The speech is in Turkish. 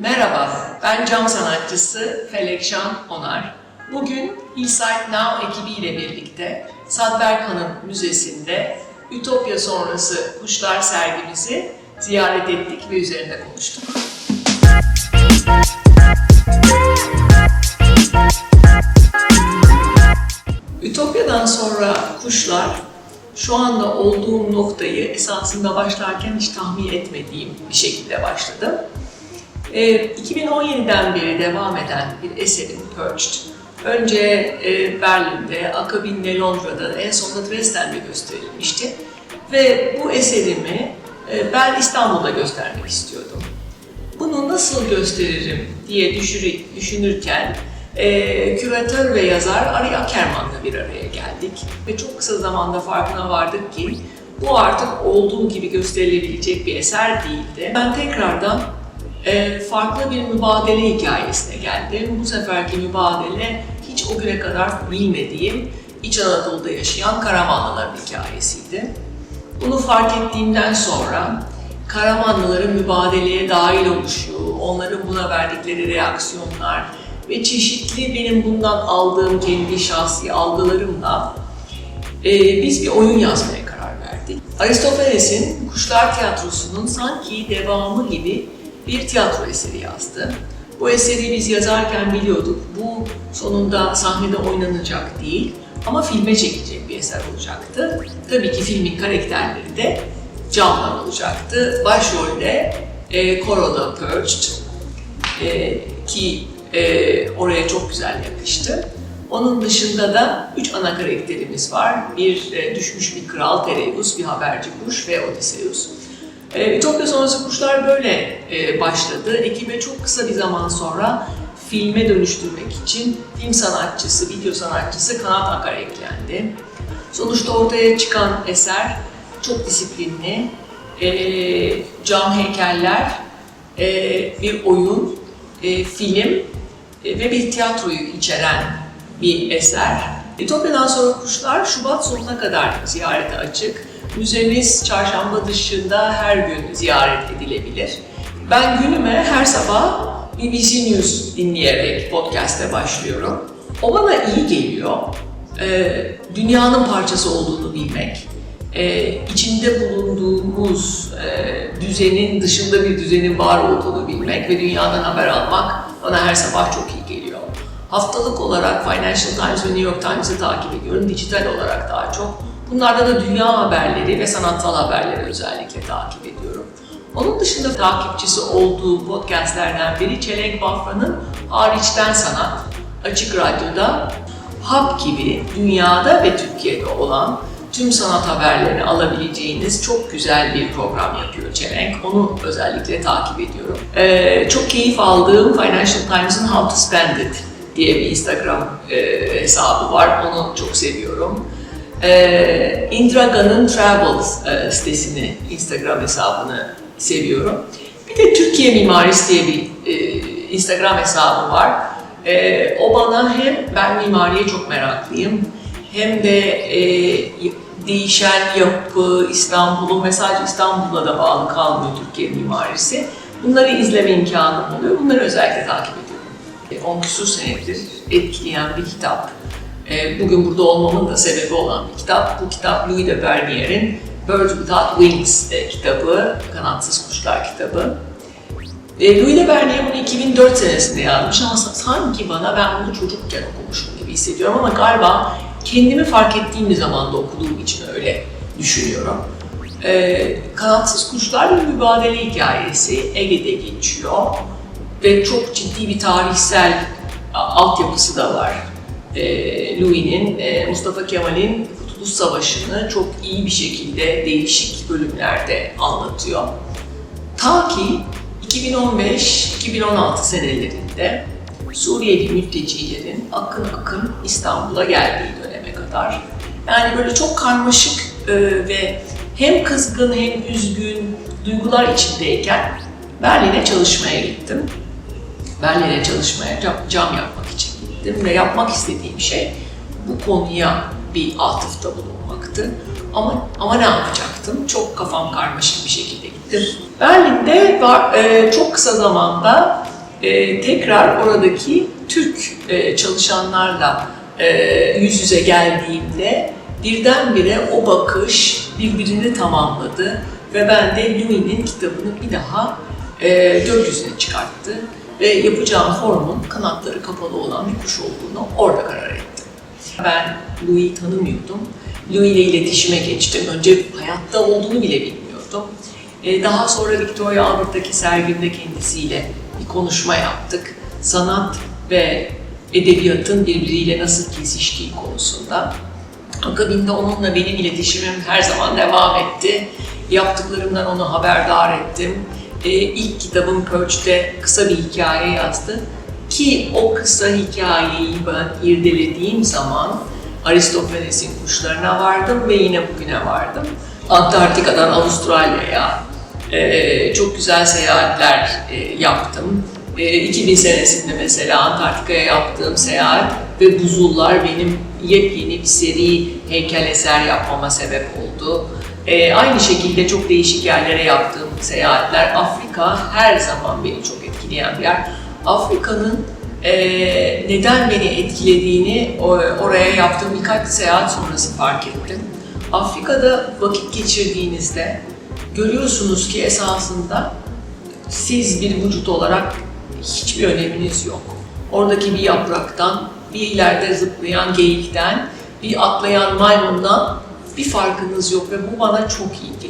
Merhaba, ben cam sanatçısı Felekşan Onar. Bugün Hillside Now ekibiyle birlikte Sadberkan'ın müzesinde Ütopya sonrası kuşlar sergimizi ziyaret ettik ve üzerinde konuştuk. Ütopya'dan sonra kuşlar şu anda olduğum noktayı esasında başlarken hiç tahmin etmediğim bir şekilde başladım. E, 2017'den beri devam eden bir eserim Perched. Önce e, Berlin'de, akabinde Londra'da, en sonunda Dresden'de gösterilmişti. Ve bu eserimi e, ben İstanbul'da göstermek istiyordum. Bunu nasıl gösteririm diye düşür- düşünürken e, küratör ve yazar Ari Akerman'la bir araya geldik. Ve çok kısa zamanda farkına vardık ki bu artık olduğu gibi gösterilebilecek bir eser değildi. Ben tekrardan e, farklı bir mübadele hikayesine geldim. Bu seferki mübadele hiç o güne kadar bilmediğim İç Anadolu'da yaşayan Karamanlıların hikayesiydi. Bunu fark ettiğimden sonra Karamanlıların mübadeleye dahil oluşu, onların buna verdikleri reaksiyonlar ve çeşitli benim bundan aldığım kendi şahsi algılarımla e, biz bir oyun yazmaya karar verdik. Aristofanes'in Kuşlar Tiyatrosu'nun sanki devamı gibi bir tiyatro eseri yazdı. Bu eseri biz yazarken biliyorduk. Bu sonunda sahnede oynanacak değil ama filme çekilecek bir eser olacaktı. Tabii ki filmin karakterleri de camlar olacaktı. Başrolde e, Koro'da Perched e, ki e, oraya çok güzel yakıştı. Onun dışında da üç ana karakterimiz var. Bir e, düşmüş bir kral Tereus, bir haberci kuş ve Odysseus. E, sonrası kuşlar böyle e, başladı. Ekibe çok kısa bir zaman sonra filme dönüştürmek için film sanatçısı, video sanatçısı Kanat Akar eklendi. Sonuçta ortaya çıkan eser çok disiplinli, e, cam heykeller, e, bir oyun, film ve bir tiyatroyu içeren bir eser. Ütopya'dan sonra kuşlar Şubat sonuna kadar ziyarete açık. Müzemiz çarşamba dışında her gün ziyaret edilebilir. Ben günüme her sabah BBC News dinleyerek podcast'e başlıyorum. O bana iyi geliyor. Ee, dünyanın parçası olduğunu bilmek, ee, içinde bulunduğumuz e, düzenin dışında bir düzenin var olduğunu bilmek ve dünyadan haber almak bana her sabah çok iyi geliyor. Haftalık olarak Financial Times ve New York Times'ı takip ediyorum, dijital olarak daha çok. Bunlarda da dünya haberleri ve sanatsal haberleri özellikle takip ediyorum. Onun dışında takipçisi olduğu podcastlerden biri Çelenk Bafra'nın Hariçten Sanat, Açık Radyo'da Hub gibi dünyada ve Türkiye'de olan tüm sanat haberlerini alabileceğiniz çok güzel bir program yapıyor Çelenk. Onu özellikle takip ediyorum. Ee, çok keyif aldığım Financial Times'ın How to Spend It diye bir Instagram e, hesabı var. Onu çok seviyorum. Ee, Indraga'nın Travels e, sitesini, Instagram hesabını seviyorum. Bir de Türkiye Mimarisi diye bir e, Instagram hesabı var. E, o bana hem ben mimariye çok meraklıyım hem de e, değişen yapı, İstanbul'un ve sadece İstanbul'a da bağlı kalmıyor Türkiye mimarisi. Bunları izleme imkanım oluyor. Bunları özellikle takip ediyorum. 10 küsur senedir etkileyen bir kitap. E, Bugün burada olmamın da sebebi olan bir kitap. Bu kitap Louis de Bernier'in Birds Without Wings e, kitabı, Kanatsız Kuşlar kitabı. E, Louis de Bernier bunu 2004 senesinde yazmış ama sa- sanki bana ben bunu çocukken okumuşum gibi hissediyorum ama galiba kendimi fark ettiğim bir zamanda okuduğum için öyle düşünüyorum. E, Kanatsız Kuşlar bir mübadele hikayesi Ege'de geçiyor ve çok ciddi bir tarihsel altyapısı da var. E, Louis'nin, e, Mustafa Kemal'in Kurtuluş Savaşı'nı çok iyi bir şekilde değişik bölümlerde anlatıyor. Ta ki 2015-2016 senelerinde Suriyeli mültecilerin akın akın İstanbul'a geldiği döneme kadar. Yani böyle çok karmaşık e, ve hem kızgın hem üzgün duygular içindeyken Berlin'e çalışmaya gittim. Berlin'e çalışmaya cam, cam yapmak ve yapmak istediğim şey bu konuya bir atıfta bulunmaktı. Ama ama ne yapacaktım? Çok kafam karmaşık bir şekilde gittim. Berlin'de e, çok kısa zamanda e, tekrar oradaki Türk e, çalışanlarla yüz yüze geldiğimde birdenbire o bakış birbirini tamamladı ve ben de Louis'nin kitabını bir daha e, gökyüzüne çıkarttı ve yapacağım formun kanatları kapalı olan bir kuş olduğunu orada karar ettim. Ben Louis'i tanımıyordum. Louis ile iletişime geçtim. Önce hayatta olduğunu bile bilmiyordum. E, Daha sonra Victoria Albert'taki sergimde kendisiyle bir konuşma yaptık. Sanat ve edebiyatın birbiriyle nasıl kesiştiği konusunda. Akabinde onunla benim iletişimim her zaman devam etti. Yaptıklarımdan onu haberdar ettim. E, ilk kitabım Perch'te kısa bir hikaye yazdı. Ki o kısa hikayeyi ben irdelediğim zaman Aristofanes'in kuşlarına vardım ve yine bugüne vardım. Antarktika'dan Avustralya'ya e, çok güzel seyahatler e, yaptım. E, 2000 senesinde mesela Antarktika'ya yaptığım seyahat ve buzullar benim yepyeni bir seri heykel eser yapmama sebep oldu. E, aynı şekilde çok değişik yerlere yaptığım seyahatler. Afrika her zaman beni çok etkileyen bir yer. Afrika'nın e, neden beni etkilediğini oraya yaptığım birkaç seyahat sonrası fark ettim. Afrika'da vakit geçirdiğinizde görüyorsunuz ki esasında siz bir vücut olarak hiçbir öneminiz yok. Oradaki bir yapraktan, bir ileride zıplayan geyikten, bir atlayan maymundan bir farkınız yok ve bu bana çok iyi geliyor.